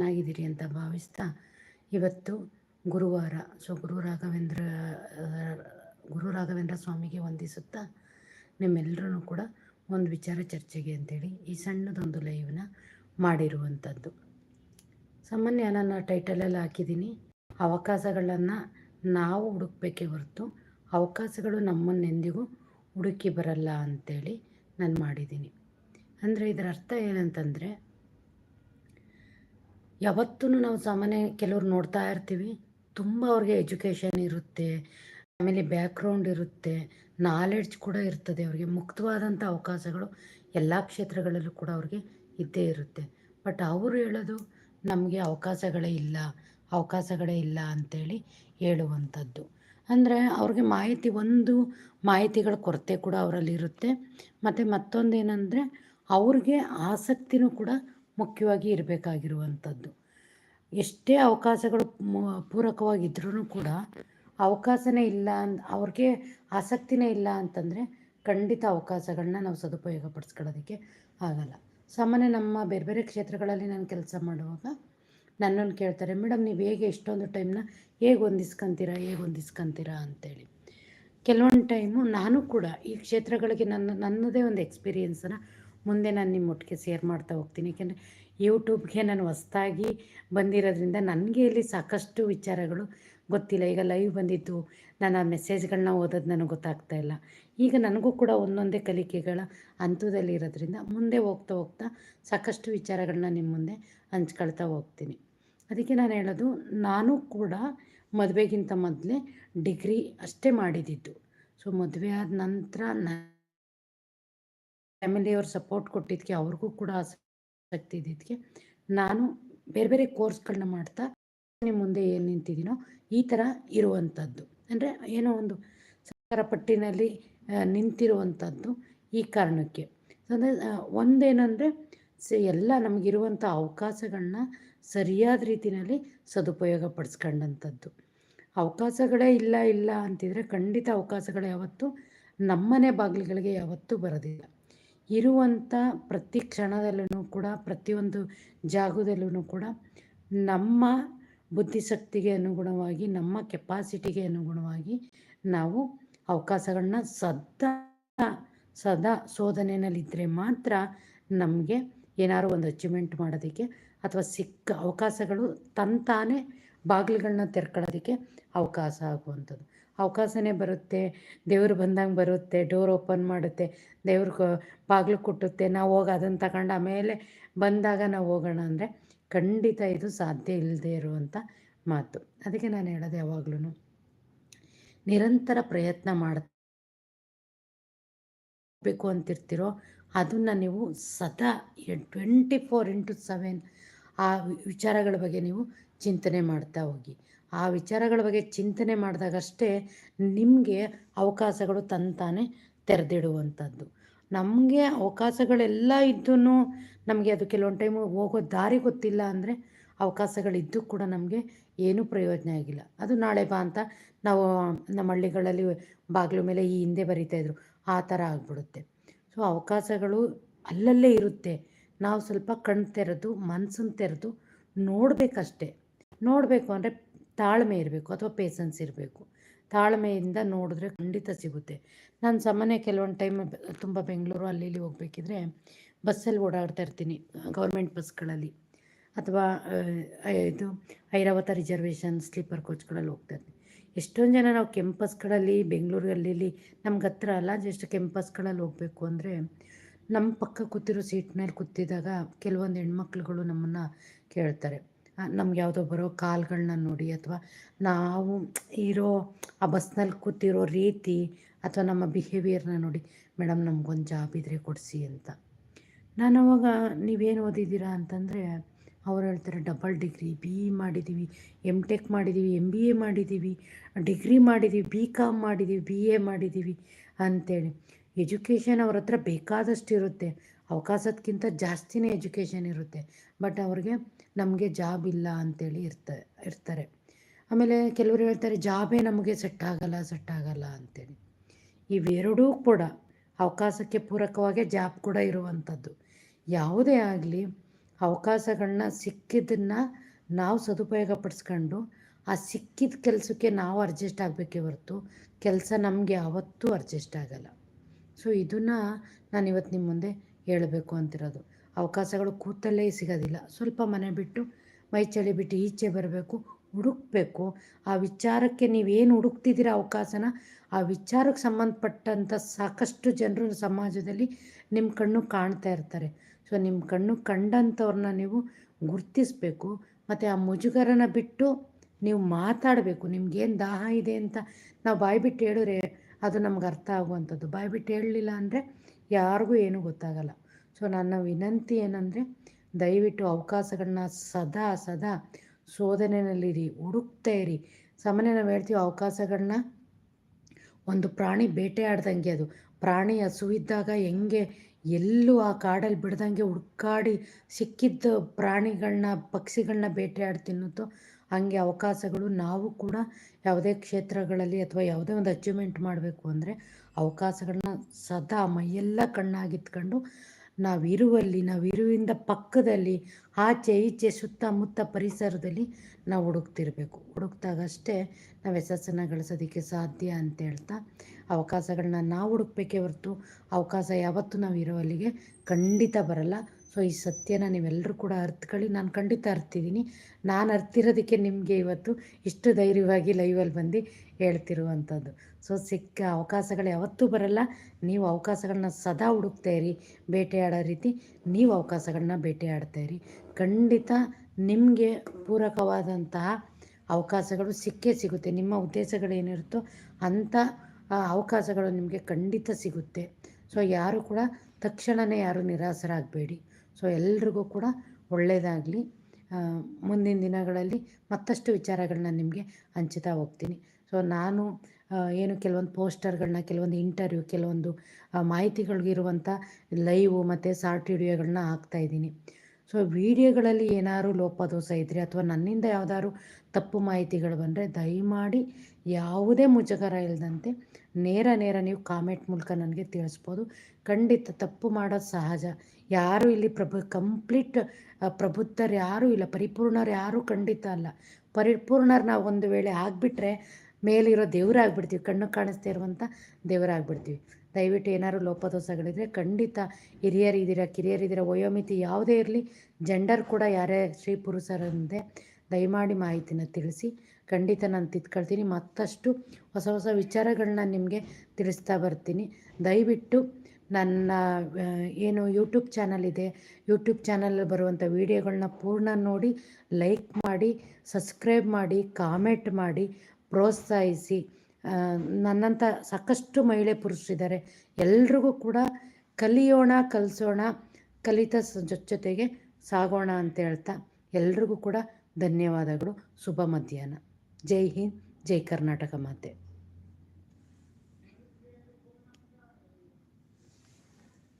ಚೆನ್ನಾಗಿದ್ದೀರಿ ಅಂತ ಭಾವಿಸ್ತಾ ಇವತ್ತು ಗುರುವಾರ ಸೊ ಗುರು ರಾಘವೇಂದ್ರ ಗುರು ರಾಘವೇಂದ್ರ ಸ್ವಾಮಿಗೆ ವಂದಿಸುತ್ತಾ ನಿಮ್ಮೆಲ್ಲರೂ ಕೂಡ ಒಂದು ವಿಚಾರ ಚರ್ಚೆಗೆ ಅಂತೇಳಿ ಈ ಸಣ್ಣದೊಂದು ಲೈವ್ನ ಮಾಡಿರುವಂಥದ್ದು. ಸಾಮಾನ್ಯ ನನ್ನ ಟೈಟಲಲ್ಲಿ ಹಾಕಿದ್ದೀನಿ, ಅವಕಾಶಗಳನ್ನು ನಾವು ಹುಡುಕ್ಬೇಕೇ ಹೊರತು ಅವಕಾಶಗಳು ನಮ್ಮನ್ನೆಂದಿಗೂ ಹುಡುಕಿ ಬರಲ್ಲ ಅಂಥೇಳಿ ನಾನು ಮಾಡಿದ್ದೀನಿ. ಅಂದರೆ ಇದರ ಅರ್ಥ ಏನಂತಂದರೆ ಯಾವತ್ತೂ ನಾವು ಸಾಮಾನ್ಯ ಕೆಲವ್ರು ನೋಡ್ತಾ ಇರ್ತೀವಿ. ತುಂಬ ಅವ್ರಿಗೆ ಎಜುಕೇಷನ್ ಇರುತ್ತೆ, ಆಮೇಲೆ ಬ್ಯಾಕ್ಗ್ರೌಂಡ್ ಇರುತ್ತೆ, ನಾಲೆಡ್ಜ್ ಕೂಡ ಇರ್ತದೆ ಅವ್ರಿಗೆ, ಮುಕ್ತವಾದಂಥ ಅವಕಾಶಗಳು ಎಲ್ಲ ಕ್ಷೇತ್ರಗಳಲ್ಲೂ ಕೂಡ ಅವ್ರಿಗೆ ಇದ್ದೇ ಇರುತ್ತೆ. ಬಟ್ ಅವರು ಹೇಳೋದು, ನಮಗೆ ಅವಕಾಶಗಳೇ ಇಲ್ಲ ಅವಕಾಶಗಳೇ ಇಲ್ಲ ಅಂಥೇಳಿ ಹೇಳುವಂಥದ್ದು. ಅಂದರೆ ಅವ್ರಿಗೆ ಮಾಹಿತಿ, ಒಂದು ಮಾಹಿತಿಗಳ ಕೊರತೆ ಕೂಡ ಅವರಲ್ಲಿ ಇರುತ್ತೆ ಮತ್ತು ಮತ್ತೊಂದು ಏನಂದರೆ ಅವ್ರಿಗೆ ಆಸಕ್ತಿನೂ ಕೂಡ ಮುಖ್ಯವಾಗಿ ಇರಬೇಕಾಗಿರುವಂಥದ್ದು. ಎಷ್ಟೇ ಅವಕಾಶಗಳು ಪೂರಕವಾಗಿದ್ರೂ ಕೂಡ ಅವಕಾಶನೇ ಇಲ್ಲ ಅನ್ ಅವ್ರಿಗೆ ಆಸಕ್ತಿನೇ ಇಲ್ಲ ಅಂತಂದರೆ ಖಂಡಿತ ಅವಕಾಶಗಳನ್ನ ನಾವು ಸದುಪಯೋಗ ಪಡಿಸ್ಕೊಳ್ಳೋದಕ್ಕೆ ಆಗಲ್ಲ. ಸಾಮಾನ್ಯ ನಮ್ಮ ಬೇರೆ ಬೇರೆ ಕ್ಷೇತ್ರಗಳಲ್ಲಿ ನಾನು ಕೆಲಸ ಮಾಡುವಾಗ ನನ್ನನ್ನು ಕೇಳ್ತಾರೆ, ಮೇಡಮ್, ನೀವು ಹೇಗೆ ಇಷ್ಟೊಂದು ಟೈಮ್ನ ಹೇಗೆ ಹೊಂದಿಸ್ಕೊಂತೀರಾ ಹೇಗೆ ಹೊಂದಿಸ್ಕೊಂತೀರಾ? ಅಂತೇಳಿ. ಕೆಲವೊಂದು ಟೈಮು ನಾನು ಕೂಡ ಈ ಕ್ಷೇತ್ರಗಳಿಗೆ ನನ್ನ, ನನ್ನದೇ ಒಂದು ಎಕ್ಸ್ಪೀರಿಯೆನ್ಸನ್ನು ಮುಂದೆ ನಾನು ನಿಮ್ಮ ಒಟ್ಟಿಗೆ ಶೇರ್ ಮಾಡ್ತಾ ಹೋಗ್ತೀನಿ. ಯಾಕೆಂದರೆ ಯೂಟ್ಯೂಬ್ಗೆ ನಾನು ಹೊಸ್ದಾಗಿ ಬಂದಿರೋದ್ರಿಂದ ನನಗೆ ಇಲ್ಲಿ ಸಾಕಷ್ಟು ವಿಚಾರಗಳು ಗೊತ್ತಿಲ್ಲ. ಈಗ ಲೈವ್ ಬಂದಿದ್ದು ನಾನು ಆ ಮೆಸೇಜ್ಗಳನ್ನ ಓದೋದು ನನಗೆ ಗೊತ್ತಾಗ್ತಾ ಇಲ್ಲ. ಈಗ ನನಗೂ ಕೂಡ ಒಂದೊಂದೇ ಕಲಿಕೆಗಳ ಹಂತದಲ್ಲಿ ಇರೋದ್ರಿಂದ ಮುಂದೆ ಹೋಗ್ತಾ ಹೋಗ್ತಾ ಸಾಕಷ್ಟು ವಿಚಾರಗಳನ್ನ ನಿಮ್ಮ ಮುಂದೆ ಹಂಚ್ಕೊಳ್ತಾ ಹೋಗ್ತೀನಿ. ಅದಕ್ಕೆ ನಾನು ಹೇಳೋದು, ನಾನು ಕೂಡ ಮದುವೆಗಿಂತ ಮೊದಲೇ ಡಿಗ್ರಿ ಅಷ್ಟೇ ಮಾಡಿದ್ದಿದ್ದು ಸೊ ಮದುವೆ ಆದ ನಂತರ ಫ್ಯಾಮಿಲಿಯವ್ರು ಸಪೋರ್ಟ್ ಕೊಟ್ಟಿದ್ದಕ್ಕೆ ಅವ್ರಿಗೂ ಕೂಡ ಆಸಕ್ತಿ ಇದ್ದಿದ್ದಕ್ಕೆ ನಾನು ಬೇರೆ ಬೇರೆ ಕೋರ್ಸ್ಗಳನ್ನ ಮಾಡ್ತಾ ನಿಮ್ಮ ಮುಂದೆ ಏನು ನಿಂತಿದ್ದೀನೋ ಈ ಥರ ಇರುವಂಥದ್ದು ಅಂದರೆ ಏನೋ ಒಂದು ಸರ್ಕಾರ ಪಟ್ಟಿನಲ್ಲಿ ನಿಂತಿರುವಂಥದ್ದು ಈ ಕಾರಣಕ್ಕೆ. ಅಂದರೆ ಒಂದೇನೆಂದರೆ ಸ, ಎಲ್ಲ ನಮಗಿರುವಂಥ ಅವಕಾಶಗಳನ್ನ ಸರಿಯಾದ ರೀತಿಯಲ್ಲಿ ಸದುಪಯೋಗ ಪಡಿಸ್ಕೊಂಡಂಥದ್ದು ಅವಕಾಶಗಳೇ ಇಲ್ಲ ಇಲ್ಲ ಅಂತಿದ್ರೆ ಖಂಡಿತ ಅವಕಾಶಗಳು ಯಾವತ್ತೂ ನಮ್ಮನೆ ಬಾಗಿಲುಗಳಿಗೆ ಯಾವತ್ತೂ ಬರೋದಿಲ್ಲ. ಇರುವಂಥ ಪ್ರತಿ ಕ್ಷಣದಲ್ಲೂ ಕೂಡ, ಪ್ರತಿಯೊಂದು ಜಾಗದಲ್ಲೂ ಕೂಡ ನಮ್ಮ ಬುದ್ಧಿಶಕ್ತಿಗೆ ಅನುಗುಣವಾಗಿ, ನಮ್ಮ ಕೆಪಾಸಿಟಿಗೆ ಅನುಗುಣವಾಗಿ ನಾವು ಅವಕಾಶಗಳನ್ನ ಸದಾ ಸದಾ ಶೋಧನೆಯಲ್ಲಿದ್ದರೆ ಮಾತ್ರ ನಮಗೆ ಏನಾದ್ರು ಒಂದು ಅಚೀವ್ಮೆಂಟ್ ಮಾಡೋದಕ್ಕೆ ಅಥವಾ ಸಿಕ್ಕ ಅವಕಾಶಗಳು ತಂತಾನೆ ಬಾಗಿಲುಗಳನ್ನ ತೆರ್ಕೊಳ್ಳೋದಕ್ಕೆ ಅವಕಾಶ ಆಗುವಂಥದ್ದು. ಅವಕಾಶನೇ ಬರುತ್ತೆ. ದೇವರು ಬಂದಂಗೆ ಬರುತ್ತೆ ಡೋರ್ ಓಪನ್ ಮಾಡುತ್ತೆ, ದೇವ್ರ ಬಾಗಿಲು ಕೊಟ್ಟುತ್ತೆ. ನಾವು ಹೋಗಿ ಅದನ್ನು ತಗೊಂಡು ಆಮೇಲೆ ಬಂದಾಗ ನಾವು ಹೋಗೋಣ ಅಂದರೆ ಖಂಡಿತ ಇದು ಸಾಧ್ಯ ಇಲ್ಲದೆ ಇರುವಂಥ ಮಾತು. ಅದಕ್ಕೆ ನಾನು ಹೇಳೋದು ಯಾವಾಗ್ಲೂ ನಿರಂತರ ಪ್ರಯತ್ನ ಮಾಡಬೇಕು ಅಂತಿರ್ತಿರೋ ಅದನ್ನು ನೀವು ಸದಾ ಟ್ವೆಂಟಿ ಫೋರ್ ಇಂಟು ಸೆವೆನ್ ಆ ವಿಚಾರಗಳ ಬಗ್ಗೆ ನೀವು ಚಿಂತನೆ ಮಾಡ್ತಾ ಹೋಗಿ. ಆ ವಿಚಾರಗಳ ಬಗ್ಗೆ ಚಿಂತನೆ ಮಾಡಿದಾಗಷ್ಟೇ ನಿಮಗೆ ಅವಕಾಶಗಳು ತಂತಾನೆ ತೆರೆದಿಡುವಂಥದ್ದು. ನಮಗೆ ಅವಕಾಶಗಳೆಲ್ಲ ಇದ್ದೂ ನಮಗೆ ಅದು ಕೆಲವೊಂದು ಟೈಮು ಹೋಗೋ ದಾರಿ ಗೊತ್ತಿಲ್ಲ ಅಂದರೆ ಅವಕಾಶಗಳಿದ್ದು ಕೂಡ ನಮಗೆ ಏನೂ ಪ್ರಯೋಜನ ಆಗಿಲ್ಲ. ಅದು ನಾಳೆ ಬಾ ಅಂತ ನಾವು ನಮ್ಮ ಹಳ್ಳಿಗಳಲ್ಲಿ ಬಾಗಿಲು ಮೇಲೆ ಈ ಹಿಂದೆ ಬರಿತಾಯಿದ್ರು ಆ ಥರ ಆಗಿಬಿಡುತ್ತೆ. ಸೊ ಅವಕಾಶಗಳು ಅಲ್ಲಲ್ಲೇ ಇರುತ್ತೆ. ನಾವು ಸ್ವಲ್ಪ ಕಣ್ಣು ತೆರೆದು ಮನಸ್ಸನ್ನು ತೆರೆದು ನೋಡಬೇಕಷ್ಟೆ. ನೋಡಬೇಕು ಅಂದರೆ ತಾಳ್ಮೆ ಇರಬೇಕು ಅಥವಾ ಪೇಸನ್ಸ್ ಇರಬೇಕು. ತಾಳ್ಮೆಯಿಂದ ನೋಡಿದ್ರೆ ಖಂಡಿತ ಸಿಗುತ್ತೆ. ನಾನು ಸಾಮಾನ್ಯ ಕೆಲವೊಂದು ಟೈಮ್ ತುಂಬ ಬೆಂಗಳೂರು ಅಲ್ಲಿ ಇಲ್ಲಿ ಹೋಗ್ಬೇಕಿದ್ರೆ ಬಸ್ಸಲ್ಲಿ ಓಡಾಡ್ತಾ ಇರ್ತೀನಿ, ಗೌರ್ಮೆಂಟ್ ಬಸ್ಗಳಲ್ಲಿ. ಅಥವಾ ಇದು ಐರಾವತ ರಿಸರ್ವೇಷನ್ ಸ್ಲೀಪರ್ ಕೋಚ್ಗಳಲ್ಲಿ ಹೋಗ್ತಾ ಇರ್ತೀನಿ. ಎಷ್ಟೊಂದು ಜನ ನಾವು ಕೆಂಪಸ್ಗಳಲ್ಲಿ ಬೆಂಗಳೂರಲ್ಲಿ ನಮ್ಗೆ ಹತ್ರ ಅಲ್ಲ ಜಸ್ಟ್ ಕೆಂಪಸ್ಗಳಲ್ಲಿ ಹೋಗಬೇಕು ಅಂದರೆ ನಮ್ಮ ಪಕ್ಕ ಕೂತಿರೋ ಸೀಟ್ನಲ್ಲಿ ಕೂತಿದ್ದಾಗ ಕೆಲವೊಂದು ಹೆಣ್ಮಕ್ಳುಗಳು ನಮ್ಮನ್ನು ಕೇಳ್ತಾರೆ. ನಮ್ಗೆ ಯಾವುದೋ ಬರೋ ಕಾಲ್ಗಳನ್ನ ನೋಡಿ ಅಥವಾ ನಾವು ಇರೋ ಆ ಬಸ್ನಲ್ಲಿ ಕೂತಿರೋ ರೀತಿ ಅಥವಾ ನಮ್ಮ ಬಿಹೇವಿಯರ್ನ ನೋಡಿ ಮೇಡಮ್ ನಮ್ಗೊಂದು ಜಾಬ್ ಇದ್ದರೆ ಕೊಡಿಸಿ ಅಂತ. ನಾನು ಅವಾಗ ನೀವೇನು ಓದಿದ್ದೀರಾ ಅಂತಂದರೆ, ಅವ್ರು ಹೇಳ್ತಾರೆ ಡಬಲ್ ಡಿಗ್ರಿ ಬಿ ಇ ಮಾಡಿದ್ದೀವಿ ಎಂ ಟೆಕ್ ಮಾಡಿದ್ದೀವಿ ಎಂ ಬಿ ಎ ಮಾಡಿದ್ದೀವಿ ಡಿಗ್ರಿ ಮಾಡಿದ್ದೀವಿ ಬಿ ಕಾಮ್ ಮಾಡಿದ್ದೀವಿ ಬಿ ಎ ಮಾಡಿದ್ದೀವಿ ಅಂತೇಳಿ. ಎಜುಕೇಷನ್ ಅವ್ರ ಹತ್ರ ಬೇಕಾದಷ್ಟು ಇರುತ್ತೆ ಅವಕಾಶದಕ್ಕಿಂತ ಜಾಸ್ತಿನೇ ಎಜುಕೇಷನ್ ಇರುತ್ತೆ. ಬಟ್ ಅವ್ರಿಗೆ ನಮಗೆ ಜಾಬ್ ಇಲ್ಲ ಅಂತೇಳಿ ಇರ್ತ, ಇರ್ತಾರೆ. ಆಮೇಲೆ ಕೆಲವರು ಹೇಳ್ತಾರೆ, ಜಾಬೇ ನಮಗೆ ಸೆಟ್ ಆಗಲ್ಲ ಸೆಟ್ ಆಗಲ್ಲ ಅಂತೇಳಿ. ಇವೆರಡೂ ಕೂಡ ಅವಕಾಶಕ್ಕೆ ಪೂರಕವಾಗೇ ಜಾಬ್ ಕೂಡ ಇರುವಂಥದ್ದು. ಯಾವುದೇ ಆಗಲಿ ಅವಕಾಶಗಳನ್ನ ಸಿಕ್ಕಿದ್ದನ್ನು ನಾವು ಸದುಪಯೋಗ ಪಡಿಸ್ಕೊಂಡು ಆ ಸಿಕ್ಕಿದ ಕೆಲಸಕ್ಕೆ ನಾವು ಅಡ್ಜಸ್ಟ್ ಆಗಬೇಕೇ ಹೊರತು ಕೆಲಸ ನಮಗೆ ಯಾವತ್ತೂ ಅಡ್ಜಸ್ಟ್ ಆಗಲ್ಲ. ಸೊ, ಇದನ್ನು ನಾನು ಇವತ್ತು ನಿಮ್ಮ ಮುಂದೆ ಹೇಳಬೇಕು ಅಂತಿರೋದು. ಅವಕಾಶಗಳು ಕೂತಲ್ಲೇ ಸಿಗೋದಿಲ್ಲ. ಸ್ವಲ್ಪ ಮನೆ ಬಿಟ್ಟು ಮೈ ಚಳಿ ಬಿಟ್ಟು ಈಚೆ ಬರಬೇಕು, ಹುಡುಕ್ಬೇಕು. ಆ ವಿಚಾರಕ್ಕೆ ನೀವೇನು ಹುಡುಕ್ತಿದ್ದೀರ ಅವಕಾಶನ? ಆ ವಿಚಾರಕ್ಕೆ ಸಂಬಂಧಪಟ್ಟಂಥ ಸಾಕಷ್ಟು ಜನರು ಸಮಾಜದಲ್ಲಿ ನಿಮ್ಮ ಕಣ್ಣು ಕಾಣ್ತಾ ಇರ್ತಾರೆ. ಸೊ, ನಿಮ್ಮ ಕಣ್ಣು ಕಂಡಂಥವ್ರನ್ನ ನೀವು ಗುರ್ತಿಸ್ಬೇಕು. ಮತ್ತು ಆ ಮುಜುಗರನ ಬಿಟ್ಟು ನೀವು ಮಾತಾಡಬೇಕು. ನಿಮ್ಗೇನು ದಾಹ ಇದೆ ಅಂತ ನಾವು ಬಾಯಿ ಬಿಟ್ಟು ಹೇಳಿದ್ರೆ ಅದು ನಮ್ಗೆ ಅರ್ಥ ಆಗುವಂಥದ್ದು. ಬಾಯಿ ಬಿಟ್ಟು ಹೇಳಲಿಲ್ಲ ಅಂದರೆ ಯಾರಿಗೂ ಏನೂ ಗೊತ್ತಾಗಲ್ಲ. ಸೊ ನನ್ನ ವಿನಂತಿ ಏನಂದರೆ, ದಯವಿಟ್ಟು ಅವಕಾಶಗಳನ್ನ ಸದಾ ಸದಾ ಶೋಧನೆಯಲ್ಲಿರಿ, ಹುಡುಕ್ತಾ ಇರಿ. ಸಾಮಾನ್ಯ ನಾವು ಹೇಳ್ತೀವಿ ಅವಕಾಶಗಳನ್ನ ಒಂದು ಪ್ರಾಣಿ ಬೇಟೆ ಆಡ್ದಂಗೆ ಅದು. ಪ್ರಾಣಿ ಹಸುವಿದ್ದಾಗ ಹೆಂಗೆ ಎಲ್ಲೂ ಆ ಕಾಡಲ್ಲಿ ಬಿಡ್ದಂಗೆ ಹುಡ್ಕಾಡಿ ಸಿಕ್ಕಿದ್ದ ಪ್ರಾಣಿಗಳನ್ನ ಪಕ್ಷಿಗಳನ್ನ ಬೇಟೆ ಆಡಿ ತಿನ್ನುತ್ತೋ, ಹಂಗೆ ಅವಕಾಶಗಳು ನಾವು ಕೂಡ ಯಾವುದೇ ಕ್ಷೇತ್ರಗಳಲ್ಲಿ ಅಥವಾ ಯಾವುದೇ ಒಂದು ಅಚೀವ್ಮೆಂಟ್ ಮಾಡಬೇಕು ಅಂದರೆ ಅವಕಾಶಗಳನ್ನ ಸದಾ ಮೈಯೆಲ್ಲ ಕಣ್ಣಾಗಿತ್ಕೊಂಡು ನಾವಿರುವಲ್ಲಿ, ನಾವಿರುವಿಂದ ಪಕ್ಕದಲ್ಲಿ, ಆಚೆ ಈಚೆ ಸುತ್ತಮುತ್ತ ಪರಿಸರದಲ್ಲಿ ನಾವು ಹುಡುಕ್ತಿರ್ಬೇಕು. ಹುಡುಕ್ದಾಗಷ್ಟೇ ನಾವು ಯಶಸ್ಸನ್ನು ಗಳಿಸೋದಕ್ಕೆ ಸಾಧ್ಯ ಅಂತ ಹೇಳ್ತಾ ಅವಕಾಶಗಳನ್ನ ನಾವು ಹುಡುಕ್ಬೇಕೇ ಹೊರತು ಅವಕಾಶ ಯಾವತ್ತೂ ನಾವು ಇರೋವಲ್ಲಿಗೆ ಖಂಡಿತ ಬರಲ್ಲ. ಸೊ, ಈ ಸತ್ಯನ ನೀವೆಲ್ಲರೂ ಕೂಡ ಅರ್ತ್ಕೊಳ್ಳಿ ನಾನು ಖಂಡಿತ ಅರ್ತಿದ್ದೀನಿ ನಾನು ಅರ್ತಿರೋದಕ್ಕೆ ನಿಮಗೆ ಇವತ್ತು ಇಷ್ಟು ಧೈರ್ಯವಾಗಿ ಲೈವಲ್ಲಿ ಬಂದು ಹೇಳ್ತಿರುವಂಥದ್ದು. ಸೊ, ಸಿಕ್ಕ ಅವಕಾಶಗಳು ಯಾವತ್ತೂ ಬರಲ್ಲ. ನೀವು ಅವಕಾಶಗಳನ್ನ ಸದಾ ಹುಡುಕ್ತಾ ಇರಿ. ಬೇಟೆಯಾಡೋ ರೀತಿ ನೀವು ಅವಕಾಶಗಳನ್ನ ಬೇಟೆಯಾಡ್ತಾಯಿರಿ ಖಂಡಿತ ನಿಮಗೆ ಪೂರಕವಾದಂತಹ ಅವಕಾಶಗಳು ಸಿಕ್ಕೇ ಸಿಗುತ್ತೆ. ನಿಮ್ಮ ಉದ್ದೇಶಗಳೇನಿರುತ್ತೋ ಅಂಥ ಅವಕಾಶಗಳು ನಿಮಗೆ ಖಂಡಿತ ಸಿಗುತ್ತೆ. ಸೊ, ಯಾರು ಕೂಡ ತಕ್ಷಣವೇ ಯಾರು ನಿರಾಸರಾಗಬೇಡಿ ಸೊ ಎಲ್ರಿಗೂ ಕೂಡ ಒಳ್ಳೆಯದಾಗಲಿ ಮುಂದಿನ ದಿನಗಳಲ್ಲಿ ಮತ್ತಷ್ಟು ವಿಚಾರಗಳನ್ನ ನಿಮಗೆ ಹಂಚುತ್ತಾ ಹೋಗ್ತೀನಿ. ಸೊ ನಾನು ಏನು ಕೆಲವೊಂದು ಪೋಸ್ಟರ್ಗಳನ್ನ ಕೆಲವೊಂದು ಇಂಟರ್ವ್ಯೂ, ಕೆಲವೊಂದು ಮಾಹಿತಿಗಳಿಗಿರುವಂಥ ಲೈವು ಮತ್ತು ಶಾರ್ಟ್ ವಿಡಿಯೋಗಳನ್ನ ಹಾಕ್ತಾಯಿದ್ದೀನಿ ಸೊ ವಿಡಿಯೋಗಳಲ್ಲಿ ಏನಾದ್ರು ಲೋಪದೋಷ ಇದ್ದರೆ ಅಥವಾ ನನ್ನಿಂದ ಯಾವುದಾದ್ರು ತಪ್ಪು ಮಾಹಿತಿಗಳು ಬಂದರೆ ದಯಮಾಡಿ ಯಾವುದೇ ಮುಜುಗರ ಇಲ್ಲದಂತೆ ನೇರ ನೇರ ನೀವು ಕಾಮೆಂಟ್ ಮೂಲಕ ನನಗೆ ತಿಳಿಸ್ಬೋದು. ಖಂಡಿತ ತಪ್ಪು ಮಾಡೋದು ಸಹಜ. ಯಾರು ಇಲ್ಲಿ ಪ್ರಭು ಕಂಪ್ಲೀಟ್ ಪ್ರಬುದ್ಧರು ಯಾರೂ ಇಲ್ಲ, ಪರಿಪೂರ್ಣರು ಯಾರೂ ಖಂಡಿತ ಅಲ್ಲ. ಪರಿಪೂರ್ಣರು ನಾವು ಒಂದು ವೇಳೆ ಆಗಿಬಿಟ್ರೆ ಮೇಲಿರೋ ದೇವರಾಗ್ಬಿಡ್ತೀವಿ, ಕಣ್ಣು ಕಾಣಿಸ್ತಾ ಇರುವಂಥ ದೇವರಾಗ್ಬಿಡ್ತೀವಿ. ದಯವಿಟ್ಟು ಏನಾದ್ರು ಲೋಪದೋಷಗಳಿದ್ರೆ ಖಂಡಿತ ಹಿರಿಯರಿದ್ದೀರ, ಕಿರಿಯರಿದ್ದೀರ, ವಯೋಮಿತಿ ಯಾವುದೇ ಇರಲಿ, ಜೆಂಡರ್ ಕೂಡ ಯಾರೇ ಸ್ತ್ರೀ ಪುರುಷರಂದೆ ದಯಮಾಡಿ ಮಾಹಿತಿನ ತಿಳಿಸಿ. ಖಂಡಿತ ನಾನು ತಿದ್ಕೊಳ್ತೀನಿ ಮತ್ತಷ್ಟು ಹೊಸ ಹೊಸ ವಿಚಾರಗಳನ್ನ ನಿಮಗೆ ತಿಳಿಸ್ತಾ ಬರ್ತೀನಿ. ದಯವಿಟ್ಟು ನನ್ನ ಏನು ಯೂಟ್ಯೂಬ್ ಚಾನಲ್ ಇದೆ, ಯೂಟ್ಯೂಬ್ ಚಾನಲಲ್ಲಿ ಬರುವಂಥ ವಿಡಿಯೋಗಳನ್ನ ಪೂರ್ಣ ನೋಡಿ, ಲೈಕ್ ಮಾಡಿ, ಸಬ್ಸ್ಕ್ರೈಬ್ ಮಾಡಿ, ಕಾಮೆಂಟ್ ಮಾಡಿ ಪ್ರೋತ್ಸಾಹಿಸಿ ನನ್ನಂಥ ಸಾಕಷ್ಟು ಮಹಿಳೆ ಪುರುಷರಿದ್ದಾರೆ. ಎಲ್ರಿಗೂ ಕೂಡ ಕಲಿಯೋಣ, ಕಲಿಸೋಣ, ಕಲಿತ ಜೊತೆಗೆ ಸಾಗೋಣ ಅಂತ ಹೇಳ್ತಾ ಎಲ್ರಿಗೂ ಕೂಡ ಧನ್ಯವಾದಗಳು. ಶುಭ ಮಧ್ಯಾಹ್ನ. ಜೈ ಹಿಂದ್, ಜೈ ಕರ್ನಾಟಕ ಮಾತೆ.